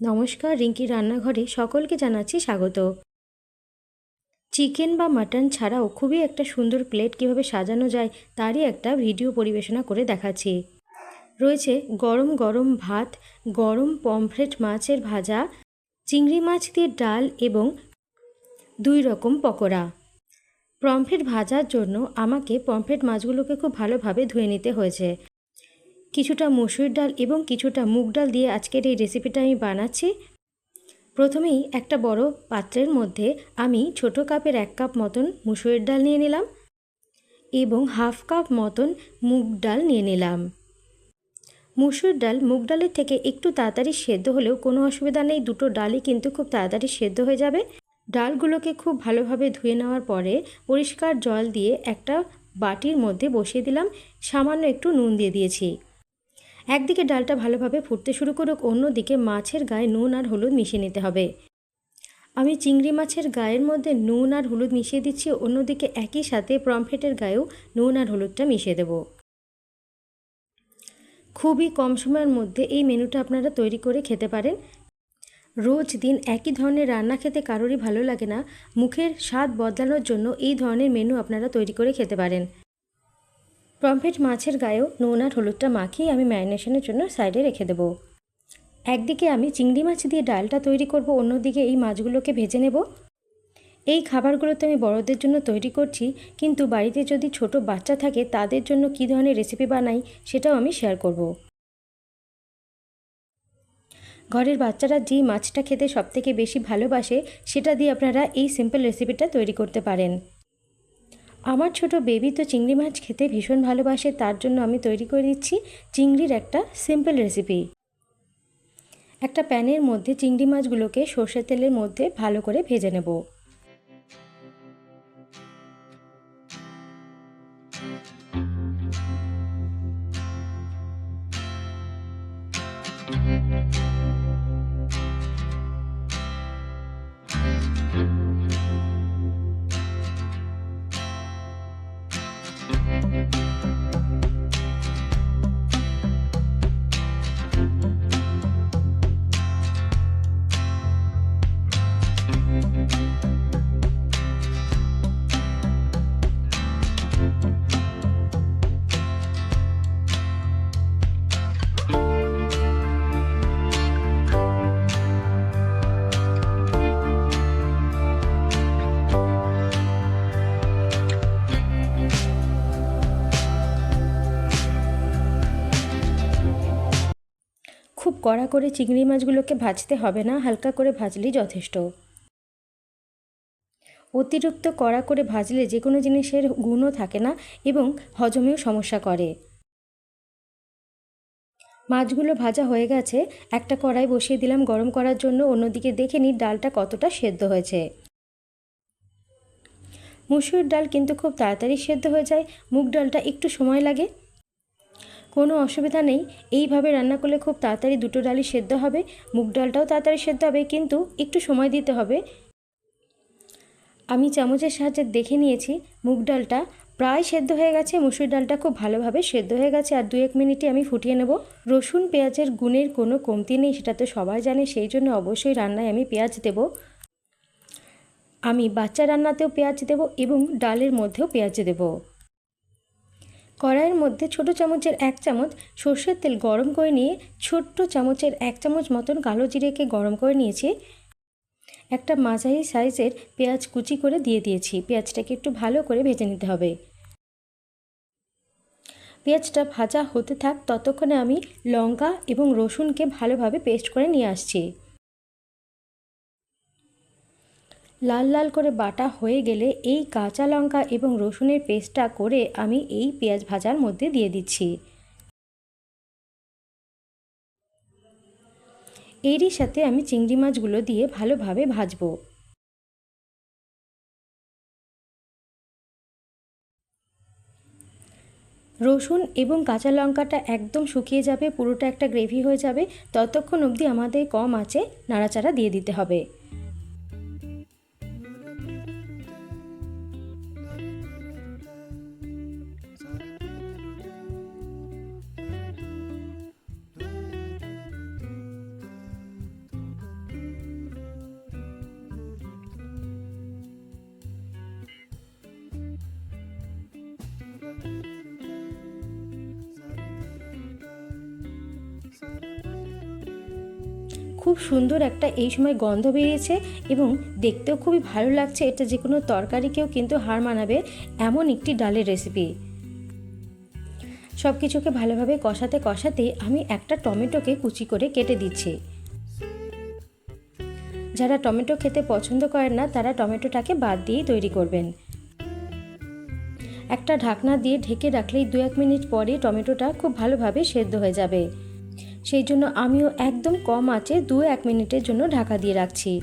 নমস্কার, রিঙ্কি রান্নাঘরে সকলকে জানাচ্ছি স্বাগত। চিকেন বা মাটন ছাড়াও খুবই একটা সুন্দর প্লেট কীভাবে সাজানো যায় তারই একটা ভিডিও পরিবেশনা করে দেখাচ্ছি। রয়েছে গরম গরম ভাত, গরম পমফ্রেট মাছের ভাজা, চিংড়ি মাছ দিয়ে ডাল এবং দুই রকম পকোড়া। পমফ্রেট ভাজার জন্য আমাকে পমফ্রেট মাছগুলোকে খুব ভালোভাবে ধুয়ে নিতে হয়েছে। কিছুটা মসুর ডাল এবং কিছুটা মুগ ডাল দিয়ে আজকের এই রেসিপিটা আমি বানাচ্ছি। প্রথমেই একটা বড় পাত্রের মধ্যে আমি ছোট কাপের এক কাপ মতন মুসুরের ডাল নিয়ে নিলাম এবং হাফ কাপ মতন মুগ ডাল নিয়ে নিলাম। মুসুর ডাল মুগ ডালের থেকে একটু তাড়াতাড়ি সেদ্ধ হলেও কোনো অসুবিধা নেই, দুটো ডালই কিন্তু খুব তাড়াতাড়ি সেদ্ধ হয়ে যাবে। ডালগুলোকে খুব ভালোভাবে ধুয়ে নেওয়ার পরে পরিষ্কার জল দিয়ে একটা বাটির মধ্যে বসিয়ে দিলাম, সামান্য একটু নুন দিয়ে দিয়েছি। একদিকে ডালটা ভালোভাবে ফুটতে শুরু করুক, অন্যদিকে মাছের গায়ে নুন আর হলুদ মিশিয়ে নিতে হবে। আমি চিংড়ি মাছের গায়ের মধ্যে নুন আর হলুদ মিশিয়ে দিচ্ছি, অন্যদিকে একই সাথে প্রমফেটের গায়েও নুন আর হলুদটা মিশিয়ে দেব। খুবই কম সময়ের মধ্যে এই মেনুটা আপনারা তৈরি করে খেতে পারেন। রোজ দিন একই ধরনের রান্না খেতে কারোরই ভালো লাগে না। মুখের স্বাদ বদলানোর জন্য এই ধরনের মেনু আপনারা তৈরি করে খেতে পারেন। পমফ্রেট মাছের গায়েও নুন আর হলুদটা মাখিয়ে আমি ম্যারিনেশনের জন্য সাইডে রেখে দেবো। একদিকে আমি চিংড়ি মাছ দিয়ে ডালটা তৈরি করব, অন্যদিকে এই মাছগুলোকে ভেজে নেব। এই খাবারগুলো তো আমি বড়দের জন্য তৈরি করছি, কিন্তু বাড়িতে যদি ছোট বাচ্চা থাকে, তাদের জন্য কী ধরনের রেসিপি বানাই সেটাও আমি শেয়ার করব। ঘরের বাচ্চারা যেই মাছটা খেতে সবথেকে বেশি ভালোবাসে, সেটা দিয়ে আপনারা এই সিম্পল রেসিপিটা তৈরি করতে পারেন। আমার ছোট বেবি তো চিংড়ি মাছ খেতে ভীষণ ভালোবাসে, তার জন্য আমি তৈরি করে দিচ্ছি চিংড়ির একটা সিম্পল রেসিপি একটা প্যানের মধ্যে চিংড়ি মাছগুলোকে সর্ষের তেলের মধ্যে ভালো করে ভেজে নেব। খুব কড়া করে চিংড়ি মাছগুলোকে ভাজতে হবে না, হালকা করে ভাজলেই যথেষ্ট। অতিরিক্ত কড়া করে ভাজলে যে কোনো জিনিসের গুণও থাকে না এবং হজমেও সমস্যা করে। মাছগুলো ভাজা হয়ে গেছে, একটা কড়াই বসিয়ে দিলাম গরম করার জন্য, অন্যদিকে দেখে নিই ডালটা কতটা সেদ্ধ হয়েছে। মুসুর ডাল কিন্তু খুব তাড়াতাড়ি সেদ্ধ হয়ে যায়, মুগ ডালটা একটু সময় লাগে। কোনো অসুবিধা নেই। এইভাবে রান্না করলে খুব তাড়াতাড়ি দুটো ডালই সেদ্ধ হবে। মুগ ডালটাও তাড়াতাড়ি সেদ্ধ হবে, কিন্তু একটু সময় দিতে হবে। আমি চামচের সাহায্যে দেখে নিয়েছি, মুগ ডালটা প্রায় সেদ্ধ হয়ে গেছে, মুসুর ডালটা খুব ভালোভাবে সেদ্ধ হয়ে গেছে, আর দু এক মিনিটে আমি ফুটিয়ে নেব। রসুন, পেঁয়াজের গুণের কোনো কমতি নেই, সেটা তো সবাই জানে, সেই জন্য অবশ্যই রান্নায় আমি পেঁয়াজ দেব। আমি বাচ্চা রান্নাতেও পেঁয়াজ দেব এবং ডালের মধ্যেও পেঁয়াজ দেব। কড়াইয়ের মধ্যে ছোট চামচের এক চামচ সর্ষের তেল গরম করে নিয়ে ছোট্ট চামচের এক চামচ মতন কালো জিরেকে গরম করে নিয়েছি। একটা মাঝারি সাইজের পেঁয়াজ কুচি করে দিয়ে দিয়েছি। পেঁয়াজটাকে একটু ভালো করে ভেজে নিতে হবে। পেঁয়াজটা ভাজা হতে থাক, ততক্ষণে আমি লঙ্কা এবং রসুনকে ভালোভাবে পেস্ট করে নিয়ে আসছি। লাল লাল করে বাটা হয়ে গেলে এই কাঁচা লঙ্কা এবং রসুনের পেস্টটা করে আমি এই পেঁয়াজ ভাজার মধ্যে দিয়ে দিচ্ছি। এরই সাথে আমি চিংড়ি মাছগুলো দিয়ে ভালোভাবে ভাজবো। রসুন এবং কাঁচা লঙ্কাটা একদম শুকিয়ে যাবে, পুরোটা একটা গ্রেভি হয়ে যাবে, ততক্ষণ অবধি আমাদের কম আছে নাড়াচাড়া দিয়ে দিতে হবে। খুব সুন্দর একটা এই সময় গন্ধ বেরিয়েছে এবং দেখতেও খুবই ভালো লাগছে। এটা যে কোনো তরকারিকেও কিন্তু হার মানাবে এমন একটি ডালের রেসিপি সব কিছুকে ভালোভাবে কষাতে কষাতে আমি একটা টমেটোকে কুচি করে কেটে দিচ্ছি। যারা টমেটো খেতে পছন্দ করেন না, তারা টমেটোটাকে বাদ দিয়েই তৈরি করবেন। একটা ঢাকনা দিয়ে ঢেকে রাখলেই দু এক মিনিট পরে টমেটোটা খুব ভালোভাবে সেদ্ধ হয়ে যাবে। সেই জন্য আমিও একদম কম আঁচে দু এক মিনিটের জন্য ঢাকা দিয়ে রাখছি।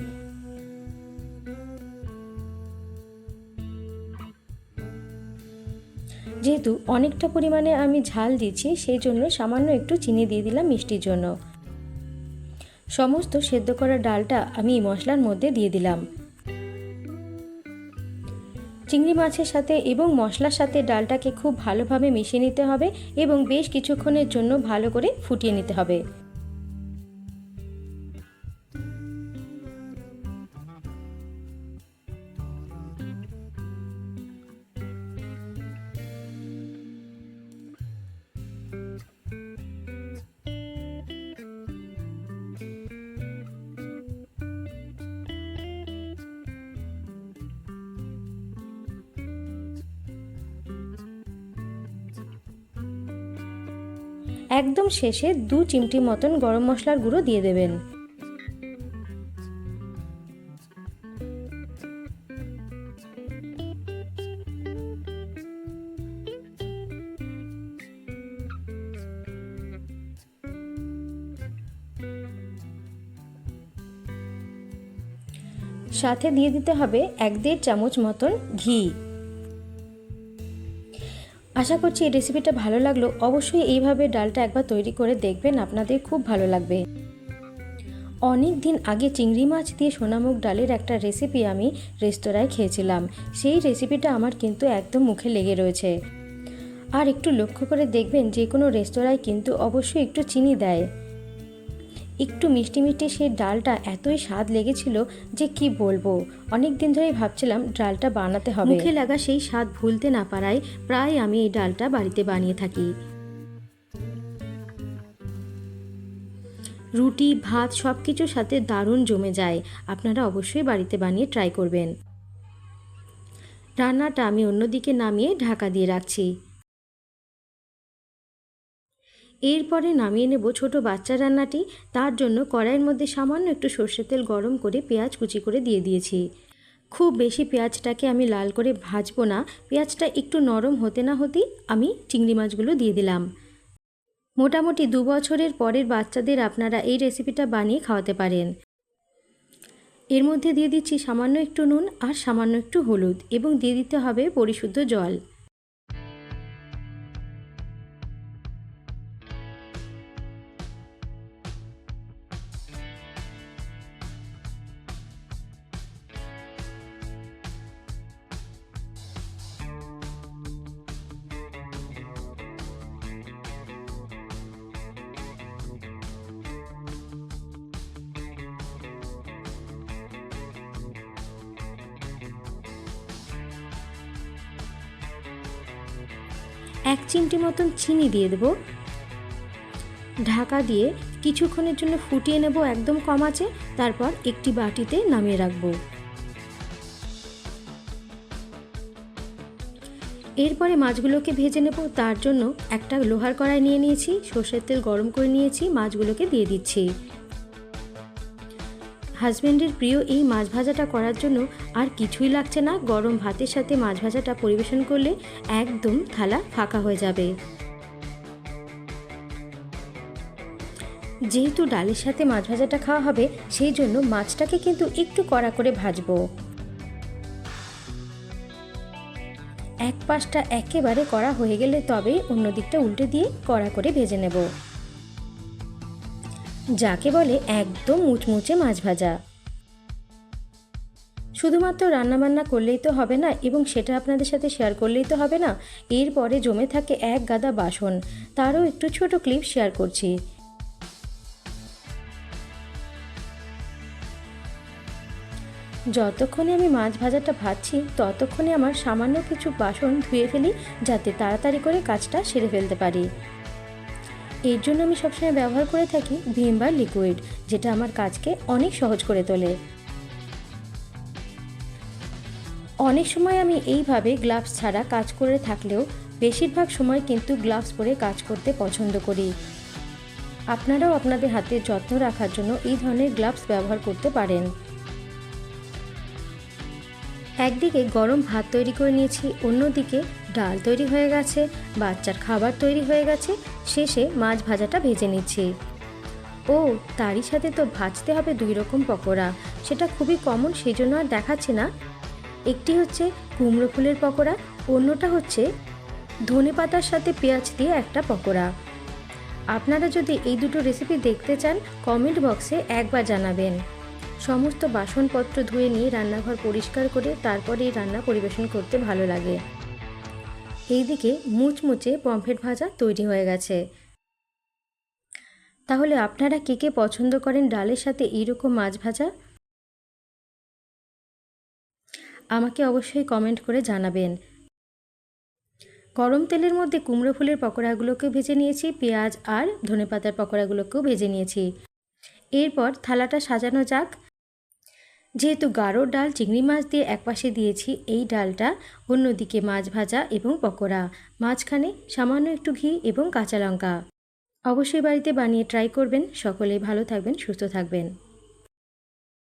যেহেতু অনেকটা পরিমাণে আমি ঝাল দিচ্ছি সেই জন্য সামান্য একটু চিনি দিয়ে দিলাম মিষ্টির জন্য। সমস্ত সেদ্ধ করা ডালটা আমি মশলার মধ্যে দিয়ে দিলাম। চিংড়ি মাছের সাথে এবং মশলার সাথে ডালটাকে খুব ভালোভাবে মিশিয়ে নিতে হবে এবং বেশ কিছুক্ষণের জন্য ভালো করে ফুটিয়ে নিতে হবে। একদম শেষে দু চিমটি মতন গরম মশলার গুঁড়ো দিয়ে দেবেন। সাথে দিয়ে দিতে হবে এক দেড় চামচ মতন ঘি। আশা করছি এই রেসিপিটা ভালো লাগল। অবশ্যই এইভাবে ডালটা একবার তৈরি করে দেখবেন, আপনাদের খুব ভালো লাগবে। অনেক দিন আগে চিংড়ি মাছ দিয়ে সোনামুখ ডালের একটা রেসিপি আমি রেস্তোরাঁয় খেয়েছিলাম। সেই রেসিপিটা আমার কিন্তু একদম মুখে লেগে রয়েছে। আর একটু লক্ষ্য করে দেখবেন, যে কোনো রেস্তোরাঁয় কিন্তু অবশ্যই একটু চিনি দেয়। একটু মিষ্টি মিষ্টি সেই ডালটা এতই স্বাদ লেগেছিল যে কি বলব? অনেক দিন ধরেই ভাবছিলাম ডালটা বানাতে হবে। মুখে লাগা সেই স্বাদ ভুলতে না পারায় প্রায় আমি এই ডালটা বাড়িতে বানিয়ে থাকি। রুটি, ভাত সব কিছুর সাথে দারুণ জমে যায়। আপনারা অবশ্যই বাড়িতে বানিয়ে ট্রাই করবেন। রান্নাটা আমি অন্যদিকে নামিয়ে ঢাকা দিয়ে রাখছি। এরপরে নামিয়ে নেব ছোট বাচ্চা রান্নাটি। তার জন্য কড়াইয়ের মধ্যে সামান্য একটু সর্ষের তেল গরম করে পেঁয়াজ কুচি করে দিয়ে দিয়েছি। খুব বেশি পেঁয়াজটাকে আমি লাল করে ভাজবো না। পেঁয়াজটা একটু নরম হতে না হতেই আমি চিংড়ি মাছগুলো দিয়ে দিলাম। মোটামুটি দু বছরের পরের বাচ্চাদের আপনারা এই রেসিপিটা বানিয়ে খাওয়াতে পারেন। এর মধ্যে দিয়ে দিচ্ছি সামান্য একটু নুন আর সামান্য একটু হলুদ এবং দিয়ে দিতে হবে পরিশুদ্ধ জল। এক চিমটি মতন চিনি দিয়ে দেবো। ঢাকা দিয়ে কিছুক্ষণের জন্য ফুটিয়ে নেব একদম কম আছে, তারপর একটি বাটিতে নামিয়ে রাখব। এরপরে মাছগুলোকে ভেজে নেব, তার জন্য একটা লোহার কড়াই নিয়ে নিয়েছি, সর্ষের তেল গরম করে নিয়েছি, মাছগুলোকে দিয়ে দিচ্ছি। হাজব্যান্ডের প্রিয় এই মাছ ভাজাটা করার জন্য আর কিছুই লাগছে না। গরম ভাতের সাথে মাছ ভাজাটা পরিবেশন করলে একদম থালা ফাঁকা হয়ে যাবে। যেহেতু ডালের সাথে মাছ ভাজাটা খাওয়া হবে, সেই জন্য মাছটাকে কিন্তু একটু কড়া করে ভাজবো। এক পাশটা একেবারে কড়া হয়ে গেলে তবে অন্য দিকটা উল্টে দিয়ে কড়া করে ভেজে নেব। যাকে বলে একদম মুচমুচে মাছ ভাজা। শুধুমাত্র রান্নাবান্না করলেই তো হবে না এবং সেটা আপনাদের সাথে শেয়ার করলেই তো হবে না। এরপরে জমে থাকে এক গাদা বাসন। তারও একটু ছোট ক্লিপ শেয়ার করছি। যতক্ষণে আমি মাছ ভাজাটা ভাজছি, ততক্ষণে আমার সামান্য কিছু বাসন ধুয়ে ফেলি যাতে তাড়াতাড়ি করে কাজটা সেরে ফেলতে পারি। এর জন্য আমি সবসময় ব্যবহার করে থাকি ভিম বার লিকুইড যেটা আমার কাজকে অনেক সহজ করে তোলে। অনেক সময় আমি এইভাবে গ্লাভস ছাড়া কাজ করে থাকলেও বেশিরভাগ সময় কিন্তু গ্লাভস পরে কাজ করতে পছন্দ করি। আপনারাও আপনাদের হাতের যত্ন রাখার জন্য এই ধরনের গ্লাভস ব্যবহার করতে পারেন। একদিকে গরম ভাত তৈরি করে নিয়েছি, অন্যদিকে ডাল তৈরি হয়ে গেছে, বাচ্চার খাবার তৈরি হয়ে গেছে শেষে মাছ ভাজাটা ভেজে নিচ্ছি। ও, তারই সাথে তো ভাজতে হবে দুই রকম পকোড়া। সেটা খুবই কমন সেই জন্য আর দেখাচ্ছি না। একটি হচ্ছে কুমড়ো ফুলের পকোড়া, অন্যটা হচ্ছে ধনে পাতার সাথে পেঁয়াজ দিয়ে একটা পকোড়া। আপনারা যদি এই দুটো রেসিপি দেখতে চান কমেন্ট বক্সে একবার জানাবেন। সমস্ত বাসনপত্র ধুয়ে নিয়ে রান্নাঘর পরিষ্কার করে তারপরে এই রান্না পরিবেশন করতে ভালো লাগে। এইদিকে মুচমুচে পমফ্রেট ভাজা তৈরি হয়ে গেছে। তাহলে আপনারা কে কে পছন্দ করেন ডালের সাথে এইরকম মাছ ভাজা? আমাকে অবশ্যই কমেন্ট করে জানাবেন। গরম তেলের মধ্যে কুমড়ো ফুলের পকোড়াগুলোকেও ভেজে নিয়েছি, পেঁয়াজ আর ধনেপাতার পকোড়াগুলোকেও ভেজে নিয়েছি। এরপর থালাটা সাজানো যাক। যেহেতু গাঢ় ডাল চিংড়ি মাছ দিয়ে একপাশে দিয়েছি, এই ডালটা অন্যদিকে মাছ ভাজা এবং পকোড়া। মাঝখানে সামান্য একটু ঘি এবং কাঁচা লঙ্কা। অবশ্যই বাড়িতে বানিয়ে ট্রাই করবেন। সকলেই ভালো থাকবেন, সুস্থ থাকবেন।